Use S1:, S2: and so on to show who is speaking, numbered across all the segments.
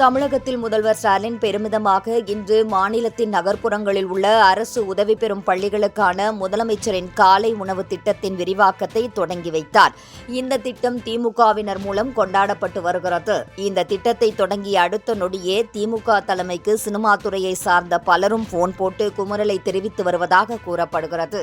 S1: தமிழகத்தில் முதல்வர் ஸ்டாலின் பெருமிதமாக இன்று மாநிலத்தின் நகர்ப்புறங்களில் உள்ள அரசு உதவி பெறும் பள்ளிகளுக்கான முதலமைச்சரின் காலை உணவு திட்டத்தின் விரிவாக்கத்தை தொடங்கி வைத்தார். இந்த திட்டம் திமுகவினர் மூலம் கொண்டாடப்பட்டு வருகிறது. இந்த திட்டத்தை தொடங்கிய அடுத்த நொடியே திமுக தலைமைக்கு சினிமா துறையை சார்ந்த பலரும் போன் போட்டு குமுறலை தெரிவித்து வருவதாக கூறப்படுகிறது.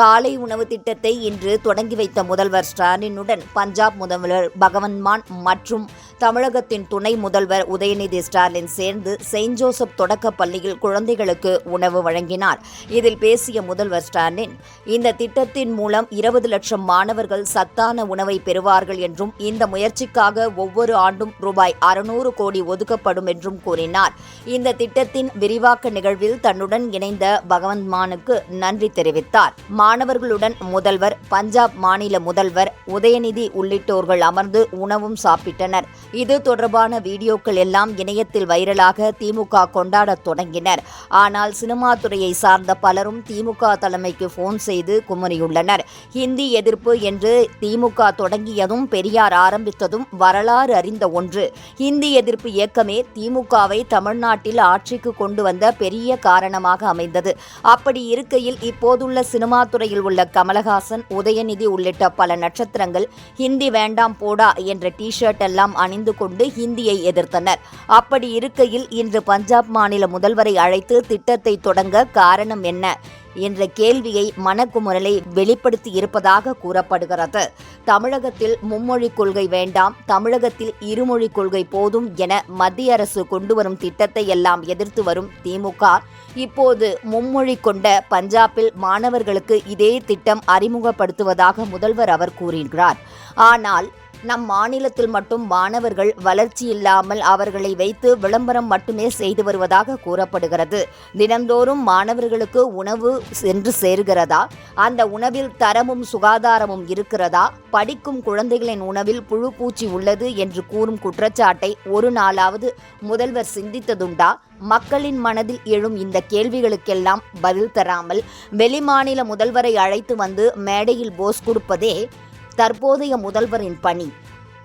S1: காலை உணவு திட்டத்தை இன்று தொடங்கி வைத்த முதல்வர் ஸ்டாலினுடன் பஞ்சாப் முதல்வர் பகவன் மான் மற்றும் தமிழகத்தின் துணை முதல்வர் உதயநிதி ஸ்டாலின் சேர்ந்து செயின்ட் ஜோசப் தொடக்கப் பள்ளியில் குழந்தைகளுக்கு உணவு வழங்கினார். இதில் பேசிய முதல்வர் ஸ்டாலின் இந்த திட்டத்தின் மூலம் இருபது லட்சம் மாணவர்கள் சத்தான உணவை பெறுவார்கள் என்றும் இந்த முயற்சிக்காக ஒவ்வொரு ஆண்டும் ரூபாய் அறுநூறு கோடி ஒதுக்கப்படும் என்றும் கூறினார். இந்த திட்டத்தின் விரிவாக்க நிகழ்வில் தன்னுடன் இணைந்த பகவந்த் மானுக்கு நன்றி தெரிவித்தார். மாணவர்களுடன் முதல்வர் பஞ்சாப் மாநில முதல்வர் உதயநிதி உள்ளிட்டோர்கள் அமர்ந்து உணவும் சாப்பிட்டனர். இது தொடர்பான வீடியோக்கள் எல்லாம் இணையத்தில் வைரலாக திமுக கொண்டாடத் தொடங்கினர். ஆனால் சினிமா துறையை சார்ந்த பலரும் திமுக தலைமைக்கு போன் செய்து குமரியுள்ளனர் ஹிந்தி எதிர்ப்பு என்று திமுக தொடங்கியதும் பெரியார் ஆரம்பித்ததும் வரலாறு அறிந்த ஒன்று. ஹிந்தி எதிர்ப்பு இயக்கமே திமுகவை தமிழ்நாட்டில் ஆட்சிக்கு கொண்டு வந்த பெரிய காரணமாக அமைந்தது. அப்படி இருக்கையில் இப்போதுள்ள சினிமா துறையில் உள்ள கமலஹாசன் உதயநிதி உள்ளிட்ட பல நட்சத்திரங்கள் ஹிந்தி வேண்டாம் போடா என்ற டி ஷர்ட் எல்லாம் அணிந்து கொண்டு ஹிந்தியை எதிர்த்தனர். அப்படி இருக்கையில் இன்று பஞ்சாப் மாநில முதல்வரை அழைத்து திட்டத்தை தொடங்க காரணம் என்ன என்ற கேள்வியை மனக்குமுறலை வெளிப்படுத்தி இருப்பதாக கூறப்படுகிறது. தமிழகத்தில் மும்மொழி கொள்கை வேண்டாம் தமிழகத்தில் இருமொழி கொள்கை போதும் என மத்திய அரசு கொண்டு வரும் திட்டத்தை எல்லாம் எதிர்த்து வரும் திமுக. இப்போது மும்மொழி கொண்ட பஞ்சாபில் மாணவர்களுக்கு இதே திட்டம் அறிமுகப்படுத்துவதாக முதல்வர் அவர் கூறுகிறார். ஆனால் நம் மாநிலத்தில் மட்டும் மாணவர்கள் வளர்ச்சி இல்லாமல் அவர்களை வைத்து விளம்பரம் மட்டுமே செய்து வருவதாக கூறப்படுகிறது. தினந்தோறும் மாணவர்களுக்கு உணவு சென்று சேர்கிறதா? அந்த உணவில் தரமும் சுகாதாரமும் இருக்கிறதா? படிக்கும் குழந்தைகளின் உணவில் புழு பூச்சி உள்ளது என்று கூறும் குற்றச்சாட்டை ஒரு நாளாவது முதல்வர் சிந்தித்ததுண்டா? மக்களின் மனதில் எழும் இந்த கேள்விகளுக்கெல்லாம் பதில் தராமல் வெளிமாநில முதல்வரை அழைத்து வந்து மேடையில் போஸ் கொடுப்பதே தற்போதைய முதல்வரின் பணி.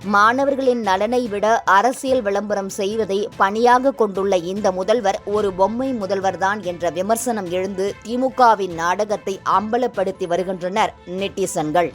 S1: மாணவர்களின் நலனை விட அரசியல் விளம்பரம் செய்வதை பணியாக கொண்டுள்ள இந்த முதல்வர் ஒரு பொம்மை முதல்வர்தான் என்ற விமர்சனம் எழுந்து திமுகவின் நாடகத்தை அம்பலப்படுத்தி வருகின்றனர் நெட்டிசன்கள்.